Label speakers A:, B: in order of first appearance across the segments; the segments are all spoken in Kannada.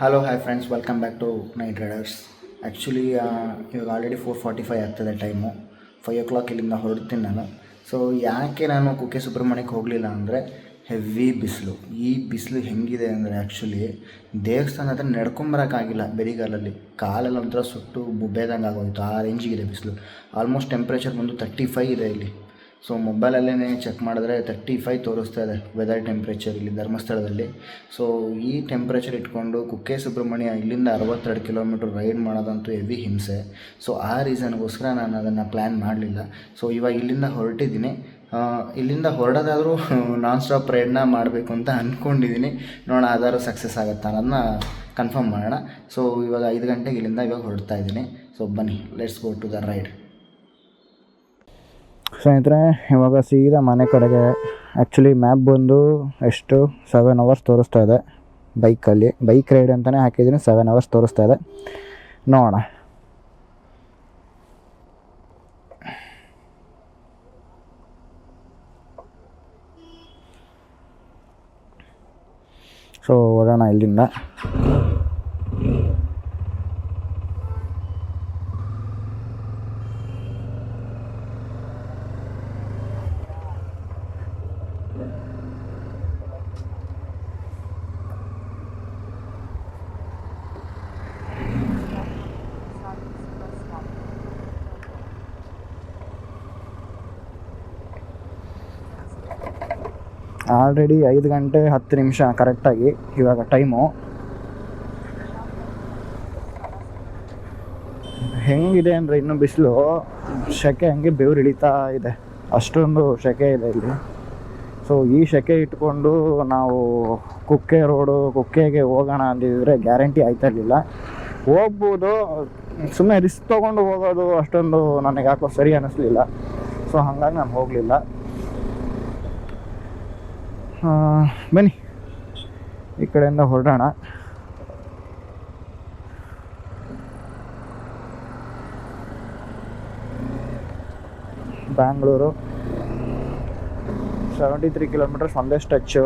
A: Hello hi friends welcome back to Night Riders actually ಇವಾಗ ಆಲ್ರೆಡಿ ಫೋರ್ ಫಾರ್ಟಿ ಫೈವ್ ಆಗ್ತದೆ ಟೈಮು ಫೈವ್ ಓ ಕ್ಲಾಕ್ ಇಲ್ಲಿಂದ ಹೊರಡ್ತೀನಿ ನಾನು. ಸೊ ಯಾಕೆ ನಾನು ಕುಕ್ಕೆ ಸುಬ್ರಹ್ಮಣ್ಯಕ್ಕೆ ಹೋಗಲಿಲ್ಲ ಅಂದರೆ ಹೆವಿ ಬಿಸಿಲು. ಈ ಬಿಸಿಲು ಹೆಂಗಿದೆ ಅಂದರೆ ಆ್ಯಕ್ಚುಲಿ ದೇವಸ್ಥಾನ ಹತ್ರ ನಡ್ಕೊಂಬರೋಕ್ಕಾಗಿಲ್ಲ ಬೆರಿಗಾಲಲ್ಲಿ ಕಾಲೆಲ್ಲ ಒಂಥರ ಸುಟ್ಟು ಬುಬ್ಬೇದಂಗೆ ಆಗೋಯ್ತು ಆ ರೇಂಜಿಗಿದೆ ಬಿಸಿಲು. ಆಲ್ಮೋಸ್ಟ್ ಟೆಂಪ್ರೇಚರ್ ಬಂದು ತರ್ಟಿ ಫೈ ಇದೆ ಇಲ್ಲಿ. ಸೊ ಮೊಬೈಲಲ್ಲೇ ಚೆಕ್ ಮಾಡಿದ್ರೆ ತರ್ಟಿ ಫೈವ್ ತೋರಿಸ್ತಾ ಇದೆ ವೆದರ್ ಟೆಂಪ್ರೇಚರ್ ಇಲ್ಲಿ ಧರ್ಮಸ್ಥಳದಲ್ಲಿ. ಸೊ ಈ ಟೆಂಪ್ರೇಚರ್ ಇಟ್ಕೊಂಡು ಕುಕ್ಕೆ ಸುಬ್ರಹ್ಮಣ್ಯ ಇಲ್ಲಿಂದ ಅರವತ್ತೆರಡು ಕಿಲೋಮೀಟ್ರ್ ರೈಡ್ ಮಾಡೋದಂತೂ ಹೆವಿ ಹಿಂಸೆ. ಸೊ ಆ ರೀಸನ್ಗೋಸ್ಕರ ನಾನು ಅದನ್ನು ಪ್ಲ್ಯಾನ್ ಮಾಡಲಿಲ್ಲ. ಸೊ ಇವಾಗ ಇಲ್ಲಿಂದ ಹೊರಟಿದ್ದೀನಿ. ಇಲ್ಲಿಂದ ಹೊರಡೋದಾದರೂ ನಾನ್ ಸ್ಟಾಪ್ ರೈಡ್ನ ಮಾಡಬೇಕು ಅಂತ ಅಂದ್ಕೊಂಡಿದ್ದೀನಿ ನೋಡೋಣ ಆದರೂ ಸಕ್ಸಸ್ ಆಗುತ್ತಾ ಅನ್ನೋದನ್ನ ಕನ್ಫರ್ಮ್ ಮಾಡೋಣ. ಸೊ ಇವಾಗ ಐದು ಗಂಟೆಗೆ ಇಲ್ಲಿಂದ ಇವಾಗ ಹೊರಡ್ತಾ ಇದ್ದೀನಿ. ಸೊ ಬನ್ನಿ let's go to the ride ಸ್ನೇಹಿತರೆ, ಇವಾಗ ಸೀದಾ ಮನೆ ಕಡೆಗೆ. ಆ್ಯಕ್ಚುಲಿ ಮ್ಯಾಪ್ ಬಂದು ಎಷ್ಟು? ಸೆವೆನ್ ಅವರ್ಸ್ ತೋರಿಸ್ತಾ ಇದೆ. ಬೈಕಲ್ಲಿ ಬೈಕ್ ರೈಡ್ ಅಂತಲೇ ಹಾಕಿದ್ದೀನಿ. ಸೆವೆನ್ ಅವರ್ಸ್ ತೋರಿಸ್ತಾ ಇದೆ. ನೋಡೋಣ. ಸೊ ಓಡೋಣ ಇಲ್ಲಿಂದ. ಆಲ್ರೆಡಿ ಐದು ಗಂಟೆ ಹತ್ತು ನಿಮಿಷ ಕರೆಕ್ಟಾಗಿ ಇವಾಗ ಟೈಮು ಹೆಂಗಿದೆ ಅಂದರೆ ಇನ್ನೂ ಬಿಸಿಲು. ಸೆಕೆ ಹಂಗೆ ಬೆವ್ರು ಇಳಿತಾ ಇದೆ. ಅಷ್ಟೊಂದು ಸೆಕೆ ಇದೆ ಇಲ್ಲಿ. ಸೊ ಈ ಸೆಕೆ ಇಟ್ಕೊಂಡು ನಾವು ಕುಕ್ಕೆ ರೋಡು ಕುಕ್ಕೆಗೆ ಹೋಗೋಣ ಅಂದಿದ್ರೆ ಗ್ಯಾರಂಟಿ ಆಯ್ತಾ ಇರಲಿಲ್ಲ. ಹೋಗ್ಬೋದು. ಸುಮ್ಮನೆ ರಿಸ್ಕ್ ತೊಗೊಂಡು ಹೋಗೋದು ಅಷ್ಟೊಂದು ನನಗೆ ಯಾಕೋ ಸರಿ ಅನ್ನಿಸ್ಲಿಲ್ಲ ಸೊ ಹಾಗಾಗಿ ನಾನು ಹೋಗಲಿಲ್ಲ. ಬನ್ನಿ. ಈ ಕಡೆಯಿಂದ ಹೊರಡೋಣ. ಬ್ಯಾಂಗ್ಳೂರು. ಸೆವೆಂಟಿ ತ್ರೀ ಕಿಲೋಮೀಟರ್ಸ್ ಒಂದೇ ಸ್ಟಚ್ಚು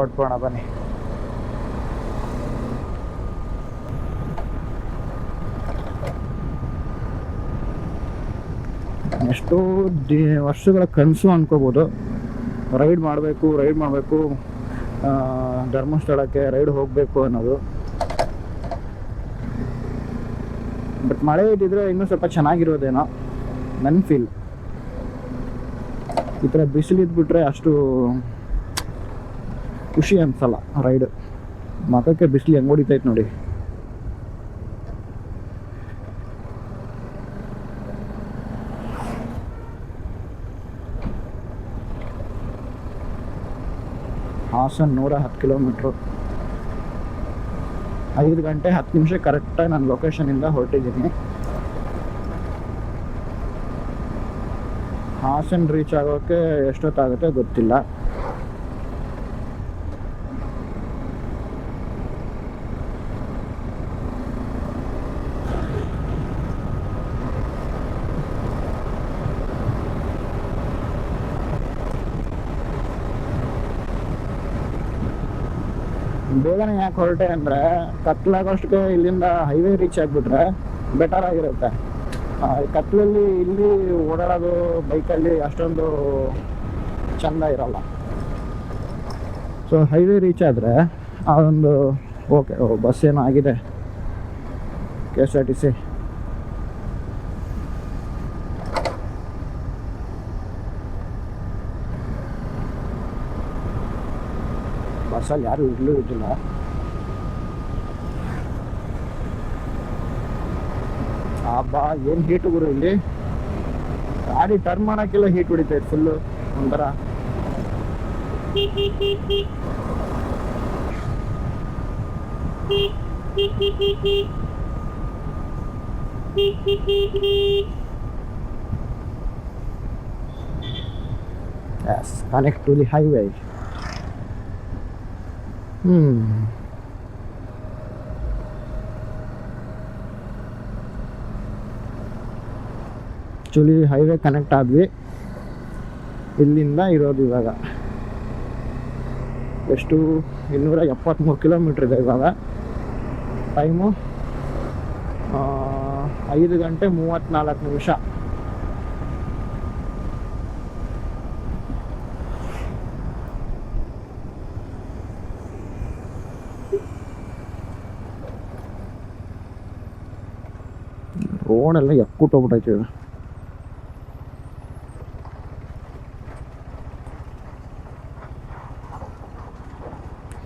A: ಓಡ್ಬೋಣ ಬನ್ನಿ. ಎಷ್ಟೋ ದೇ ವರ್ಷಗಳ ಕನಸು ಅನ್ಕೋಬೋದು. ರೈಡ್ ಮಾಡಬೇಕು ರೈಡ್ ಮಾಡಬೇಕು ಧರ್ಮಸ್ಥಳಕ್ಕೆ ರೈಡ್ ಹೋಗಬೇಕು ಅನ್ನೋದು. ಬಟ್ ಮಳೆ ಇದ್ದಿದ್ರೆ ಇನ್ನೂ ಸ್ವಲ್ಪ ಚೆನ್ನಾಗಿರೋದೇನೋ ನನ್ನ ಫೀಲ್ ಈ ಥರ ಬಿಸಿಲು ಇದ್ಬಿಟ್ರೆ ಅಷ್ಟು ಖುಷಿ ಅನ್ಸಲ್ಲ ರೈಡ್. ಮಕಕ್ಕೆ ಬಿಸಿಲು ಹೆಂಗೆ ಹೊಡಿತೈತೆ ನೋಡಿ. ಹಾಸನ್ ನೂರ ಹತ್ತು ಕಿಲೋಮೀಟ್ರು ಐದು ಗಂಟೆ ಹತ್ತು ನಿಮಿಷ ಕರೆಕ್ಟಾಗಿ ನಾನು ಲೊಕೇಶನಿಂದ ಹೊರಟಿದ್ದೀನಿ. ಹಾಸನ್ ರೀಚ್ ಆಗೋಕ್ಕೆ ಎಷ್ಟೊತ್ತಾಗುತ್ತೆ ಗೊತ್ತಿಲ್ಲ. ಬೇಗನೆ ಯಾಕೆ ಹೊರಟೆ ಅಂದರೆ ಕತ್ಲಾಗೋಷ್ಟಕ್ಕೆ ಇಲ್ಲಿಂದ ಹೈವೇ ರೀಚ್ ಆಗಿಬಿಟ್ರೆ ಬೆಟರ್ ಆಗಿರುತ್ತೆ. ಕತ್ಲಲ್ಲಿ ಇಲ್ಲಿ ಓಡಾಡೋದು ಬೈಕಲ್ಲಿ ಅಷ್ಟೊಂದು ಚಂದ ಇರಲ್ಲ. ಸೊ ಹೈವೇ ರೀಚ್ ಆದರೆ ಆ ಒಂದು ಓಕೆ ಬಸ್ ಏನೋ ಆಗಿದೆ. K S R T C ಬಸ್ಸಲ್ಲಿ ಯಾರು ಇರಲೂ ಇದ್ದಿಲ್ಲ ಅಬ್ಬಾ ಏನು ಹೀಟು ಗುರು ಇಲ್ಲಿ ಗಾಡಿ ಟರ್ನ್ ಮಾಡೋಕ್ಕೆಲ್ಲ ಹೀಟ್ ಹೊಡಿತೈತೆ ಫುಲ್ಲು ಒಂಥರ Yes, connect to the highway. Hmm. Actually highway connect ಆದ್ವಿ. ಇಲ್ಲಿಂದ ಇರೋದು ಇವಾಗ. ಎಷ್ಟು ಇನ್ನೂರ ಎಪ್ಪತ್ತ್ಮೂರು ಕಿಲೋಮೀಟ್ರ್ ಇದೆ ಇವಾಗ. ಟೈಮು ಐದು ಗಂಟೆ ಮೂವತ್ತ್ನಾಲ್ಕು ನಿಮಿಷ. ರೋಡೆಲ್ಲ ಎಕ್ಕುಟ್ಟೋಗ್ಬಿಟ್ಟೈತೆ ಇದು.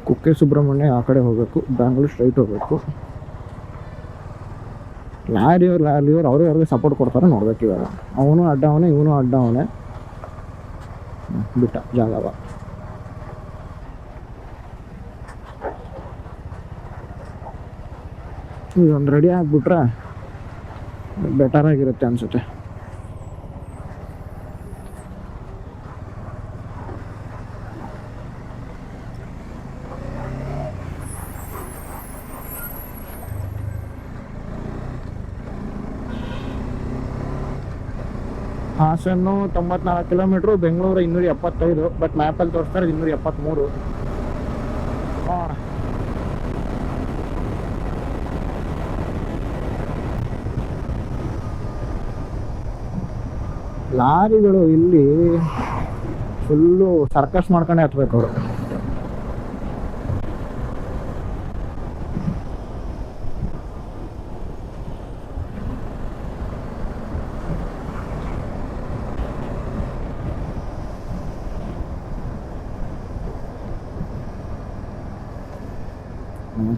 A: ಕುಕ್ಕೆ ಸುಬ್ರಹ್ಮಣ್ಯ ಆ ಕಡೆ ಹೋಗಬೇಕು, ಬ್ಯಾಂಗ್ಳೂರ್ ಸ್ಟ್ರೈಟ್ ಹೋಗಬೇಕು. ಲಾರಿಯವ್ರು ಲಾರಿಯವ್ರು ಅವ್ರಿಗೆ ಅವ್ರಿಗೆ ಸಪೋರ್ಟ್ ಕೊಡ್ತಾರೆ ನೋಡ್ಬೇಕು ಇವಾಗ. ಅವನು ಅಡ್ಡ ಅವನೇ ಇವನು ಅಡ್ಡ ಅವನೇ ಬಿಟ್ಟ ಜಾಗವ. ಇದೊಂದು ರೆಡಿ ಆಗಿಬಿಟ್ರೆ ಬೆಟರ್ ಆಗಿರುತ್ತೆ ಅನ್ಸುತ್ತೆ. ಹಾಸನ್ನು ತೊಂಬತ್ನಾಲ್ಕು ಕಿಲೋಮೀಟ್ರು ಬೆಂಗಳೂರು ಇನ್ನೂರ ಎಪ್ಪತ್ತೈದು ಬಟ್ ಮ್ಯಾಪಲ್ಲಿ ತೋರಿಸ್ತಾರೆ ಇನ್ನೂರ ಎಪ್ಪತ್ತ್ಮೂರು ಲಾರಿಗಳು ಇಲ್ಲಿ ಫುಲ್ಲು ಸರ್ಕಸ್ ಮಾಡ್ಕೊಂಡೆ ಹತ್ಬೇಕು ಅವರು.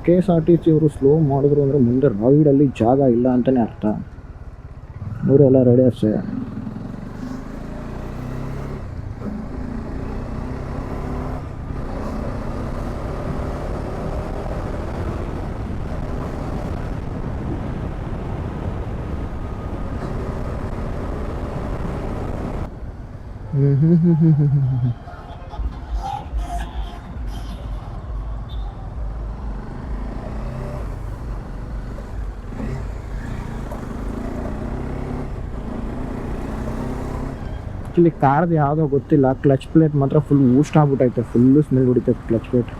A: K S R T C ಅವರು ಸ್ಲೋ ಮಾಡಿದ್ರು ಅಂದರೆ ಮುಂದೆ ರೈಡಲ್ಲಿ ಜಾಗ ಇಲ್ಲ ಅಂತಲೇ ಅರ್ಥ. ಇವರೆಲ್ಲ ರೆಡಿ ಹ್ಮ್ ಆ್ಯಕ್ಚುಲಿ ಕಾರ್ದು ಯಾವುದೋ ಗೊತ್ತಿಲ್ಲ. ಕ್ಲಚ್ ಪ್ಲೇಟ್ ಮಾತ್ರ ಫುಲ್ ಊಸ್ಟ್ ಆಗ್ಬಿಟ್ಟೈತೆ ಫುಲ್ಲು ಸ್ಮೆಲ್ ಹೊಡಿತೈತೆ ಕ್ಲಚ್ ಪ್ಲೇಟ್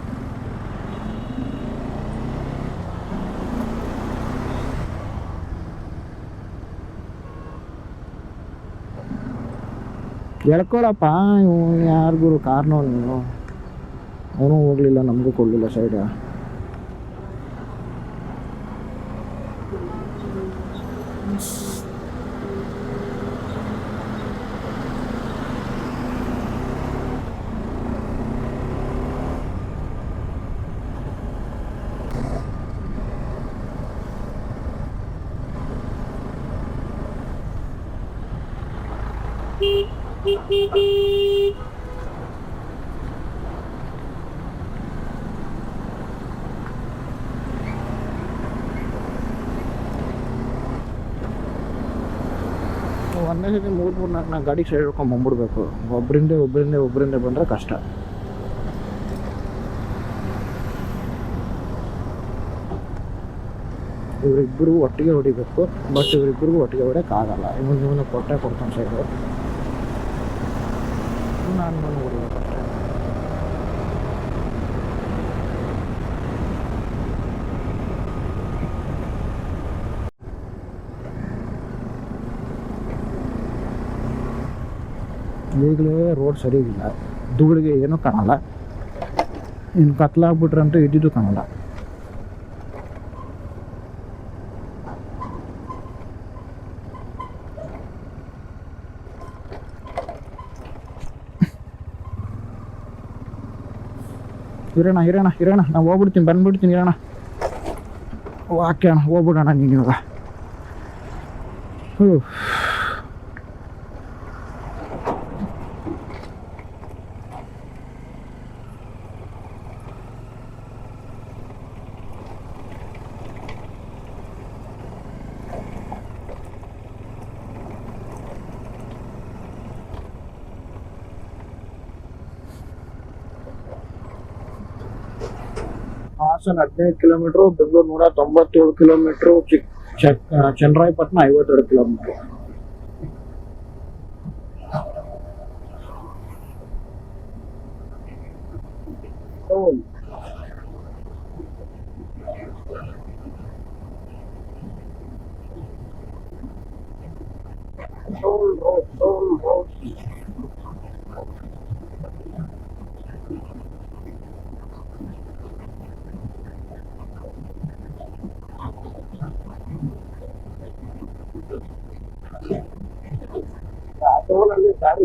A: ಎಳ್ಕೊಳಪ್ಪ ಇವ್ ಯಾರಿಗೂ ಕಾರ್ನೋ ನೀನು? ಅವನು ಹೋಗಲಿಲ್ಲ ನಮಗೂ ಕೊಡಲಿಲ್ಲ ಸೈಡ್ ಒಂದೇ ಸತಿ ಮೂರು ಮೂರು ನಾಲ್ಕು ನಾಲ್ಕು ಗಾಡಿ ಸೈಡ್ ಹಿಡ್ಕೊಂಡು ಬಂದ್ಬಿಡ್ಬೇಕು. ಒಬ್ಬರಿಂದ ಒಬ್ಬರಿಂದ ಒಬ್ಬರಿಂದ ಬಂದರೆ ಕಷ್ಟ. ಇವರಿಬ್ಬರಿಗೂ ಒಟ್ಟಿಗೆ ಹೊಡಿಬೇಕು, ಬಟ್ ಇವರಿಬ್ಬರಿಗೂ ಒಟ್ಟಿಗೆ ಹೊಡೆಯೋಕ್ಕಾಗಲ್ಲ ಇವನು ಇವನು ಕೊಟ್ಟೆ ಕೊಡ್ತಾನೆ ಸೈಡು ನಾನು ನಾನು ಈಗಲೇ ರೋಡ್ ಸರಿಯಿಲ್ಲ ಧೂಳಿಗೆ ಏನೂ ಕಾಣಲ್ಲ. ಇನ್ನು ಕತ್ಲಾಗ್ಬಿಟ್ರಂತೂ ಇದ್ದಿದ್ದು ಕಾಣಲ್ಲ. ಇರೋಣ ಇರೋಣ ಇರೋಣ ನಾವು ಹೋಗ್ಬಿಡ್ತೀನಿ ಬಂದ್ಬಿಡ್ತೀನಿ ಇರೋಣ ಓಕೆ ಅಣ್ಣ ಹೋಗ್ಬಿಡೋಣ ನೀನು ಹ್ಞೂ ಹಾಸನ ಹದಿನೈದು ಕಿಲೋಮೀಟರ್ ಬೆಂಗಳೂರು ನೂರ ತೊಂಬತ್ತೇಳು ಕಿಲೋಮೀಟ್ರು ಚಿಕ್ ಚನ್ನರಾಯಪಟ್ಟಣ ಐವತ್ತೆರಡು ಕಿಲೋಮೀಟ್ರು.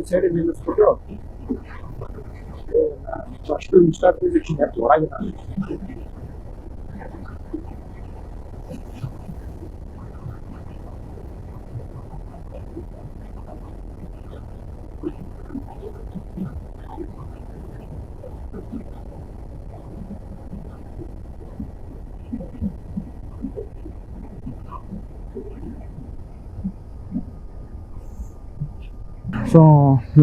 A: ಸೈಡ್ ನಿಲ್ಲಿಸ್ಬಿಟ್ಟು ಫಸ್ಟ್ ಇನ್ಸ್ಟಾ ಫಿಸಿಕ್ಷನ್ ಎತ್ತು ಹೊರಗೆ ನಾನು ಸೊ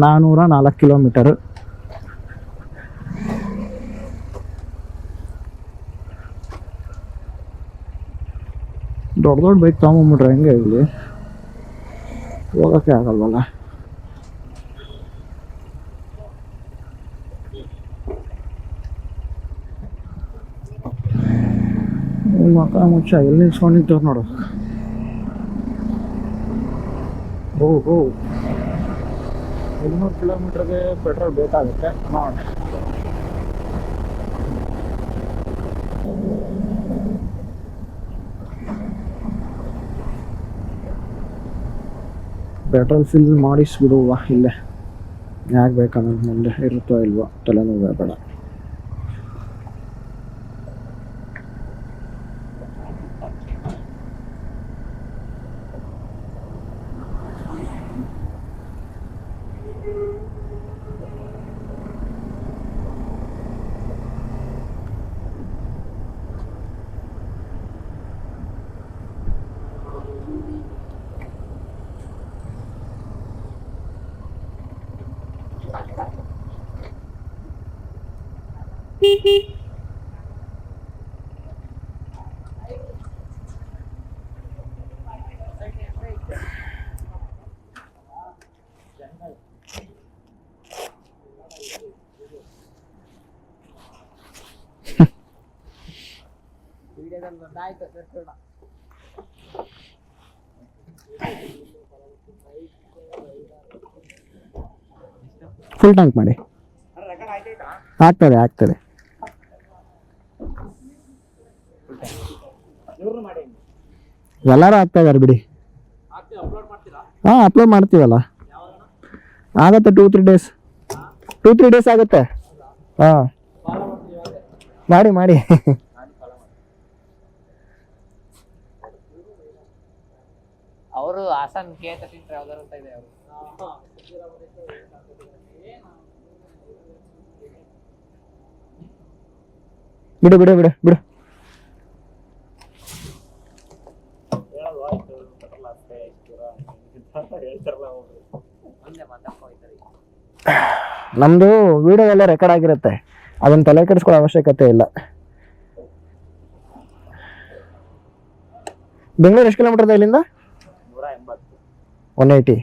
A: ನಾನ್ನೂರ ನಾಲ್ಕು ಕಿಲೋಮೀಟರ್ ದೊಡ್ಡ ದೊಡ್ಡ ಬೈಕ್ ತೊಗೊಂಬಿಟ್ರೆ ಹೆಂಗೆ ಇಲ್ಲಿ? ಹೋಗೋಕ್ಕೆ ಆಗಲ್ವಲ್ಲ? ಮಕ್ಕ ಮುಚ್ಚ, ಎಲ್ಲಿ ನಿಲ್ಸ್ಕೊಂಡಿದ್ದವ್ರು ನೋಡು. ಓ ಓ ಇನ್ನೂರು ಕಿಲೋಮೀಟರ್ಗೆ ಪೆಟ್ರೋಲ್ ಬೇಕಾಗುತ್ತೆ ನೋಡಿ ಪೆಟ್ರೋಲ್ ಫಿಲ್ ಮಾಡಿಸ್ಬಿಡುವ ಇಲ್ಲೇ. ಯಾಕೆ ಬೇಕಂದ್ರೆ ಮುಂದೆ ಇರುತ್ತೋ ಇಲ್ವೋ ತಲೆನೋವು ಬೇಡ. ಫುಲ್ ಟ್ಯಾಂಕ್ ಮಾಡಿ. ಆಗ್ತದೆ ಆಗ್ತದೆ. ಎಲ್ಲರೂ ಆಗ್ತಾ ಇದಾರೆ ಬಿಡಿ. ಹಾಂ ಅಪ್ಲೋಡ್ ಮಾಡ್ತೀವಲ್ಲ? ಆಗತ್ತೆ two three days two three days ಆಗುತ್ತೆ. ಹಾಂ. ಮಾಡಿ ಮಾಡಿ.
B: ಅವರು ಹಾಸನ್ ಟ್ರಾವೆಲರ್ ಅಂತ ಇದೆ ಅವರು.
A: ಬಿಡು ಬಿಡು ಬಿಡು ಬಿಡು. ನಮ್ಮದು ವಿಡಿಯೋ ಎಲ್ಲ ರೆಕಾರ್ಡ್ ಆಗಿರುತ್ತೆ. ಅದನ್ನ ತಲೆ ಕೆಡಿಸ್ಕೊಳ್ಳೋ ಅವಶ್ಯಕತೆ ಇಲ್ಲ. ಬೆಂಗಳೂರು ಎಷ್ಟು ಕಿಲೋಮೀಟರ್ ಇದೆ ಇಲ್ಲಿಂದ? One eighty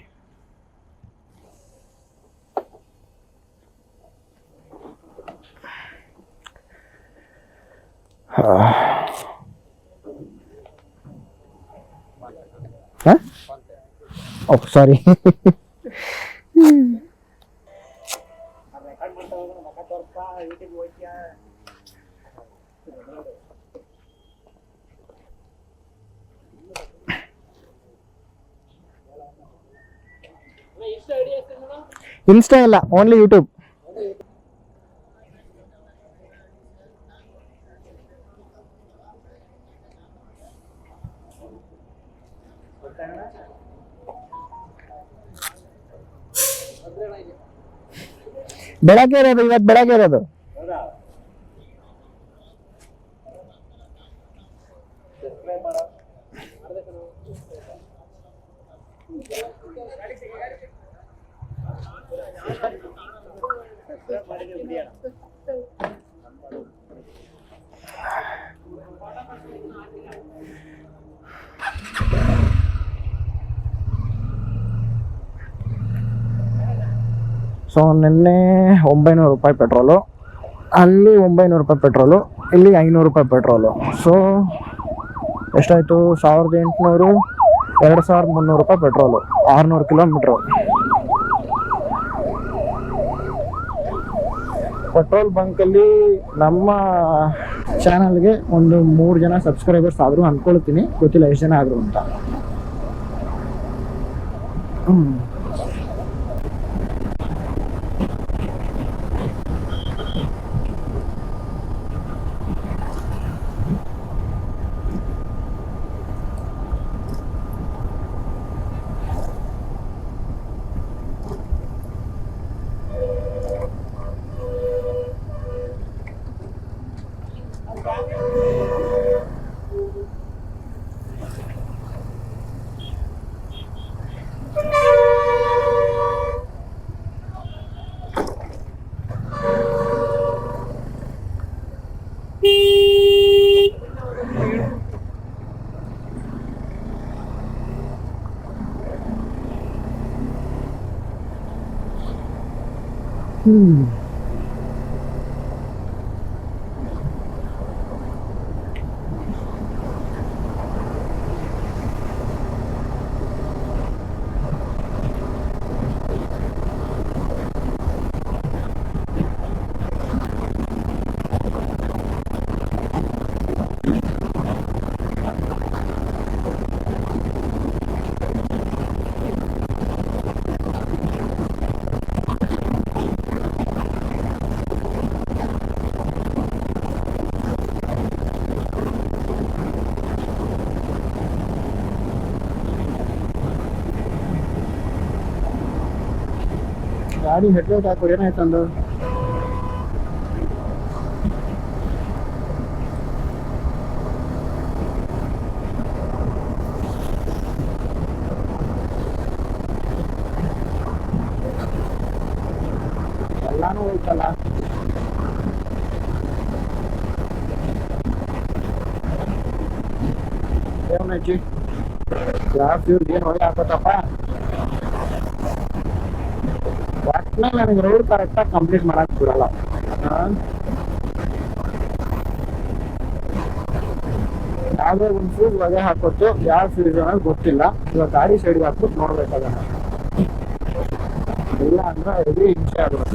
A: oh sorry Insta ಇಲ್ಲ ಓನ್ಲಿ ಯೂಟ್ಯೂಬ್ ಬೆಳಗ್ಗೆ ಇರೋದು ಇವತ್ತು ಬೆಳಗ್ಗೆ ಇರೋದು. ಸೊ ನಿನ್ನೆ ಒಂಬೈನೂರು ರೂಪಾಯಿ ಪೆಟ್ರೋಲು, ಅಲ್ಲಿ ಒಂಬೈನೂರು ರೂಪಾಯಿ ಪೆಟ್ರೋಲು, ಇಲ್ಲಿ ಐನೂರು ರೂಪಾಯಿ ಪೆಟ್ರೋಲು. ಸೊ ಎಷ್ಟಾಯಿತು? ಸಾವಿರದ ಎಂಟುನೂರು, ಎರಡು ಸಾವಿರದ ಮುನ್ನೂರು ರೂಪಾಯಿ ಪೆಟ್ರೋಲು, ಆರುನೂರು ಕಿಲೋಮೀಟ್ರು. ಪೆಟ್ರೋಲ್ ಬಂಕಲ್ಲಿ ನಮ್ಮ ಚಾನಲ್ಗೆ ಒಂದು ಮೂರು ಜನ ಸಬ್ಸ್ಕ್ರೈಬರ್ಸ್ ಆದರೂ ಅಂದ್ಕೊಳ್ತೀನಿ. ಗೊತ್ತಿಲ್ಲ ಎಷ್ಟು ಜನ ಆದರು ಅಂತ. ಹ್ಮ್. Hum. ಗಾಡಿ ಹೆಡ್ಲೈಟ್ ಹಾಕು ಏನಾಯ್ತಂದು ಎಲ್ಲಾನು ಹೋಯ್ತಲ್ಲ ಏನಜ್ಜಿ ಯಾವ ಏನು ಹೊಳೆ ಹಾಕೋತಪ್ಪ ನನಗೆ ರೋಡ್ ಕರೆಕ್ಟಾಗಿ ಕಂಪ್ಲೀಟ್ ಮಾಡಕ್ ಬಿಡಲ್ಲ? ಯಾವ್ದೋ ಒಂದು ಫ್ಯೂಸ್ ಒಗೆ ಹಾಕೋತು ಯಾವ ಫ್ಯೂಸ್ ಅನ್ನೋದು ಗೊತ್ತಿಲ್ಲ. ಇವಾಗ ಗಾಡಿ ಸೈಡ್ಗೆ ಹಾಕ್ಬಿಟ್ಟು ನೋಡ್ಬೇಕಾಗ ಇಲ್ಲ ಅಂದ್ರೆ ಹೆವಿ ಹಿಂಸೆ ಆಗುತ್ತೆ.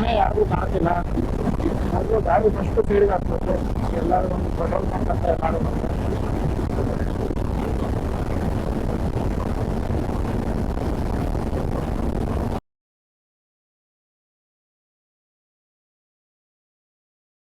A: ನಾನೇ ಯಾರಿಗೂ ಕಾಣ್ತಿಲ್ಲ ಅದು ಗಾಡಿ ಫಸ್ಟ್ ಸೈಡ್ಗೆ ಆಗ್ತದೆ ಎಲ್ಲರೂ ಒಂದು ಪೆಟ್ರೋಲ್ ಪಂಪ್ ಅಂತ ಮಾಡೋದು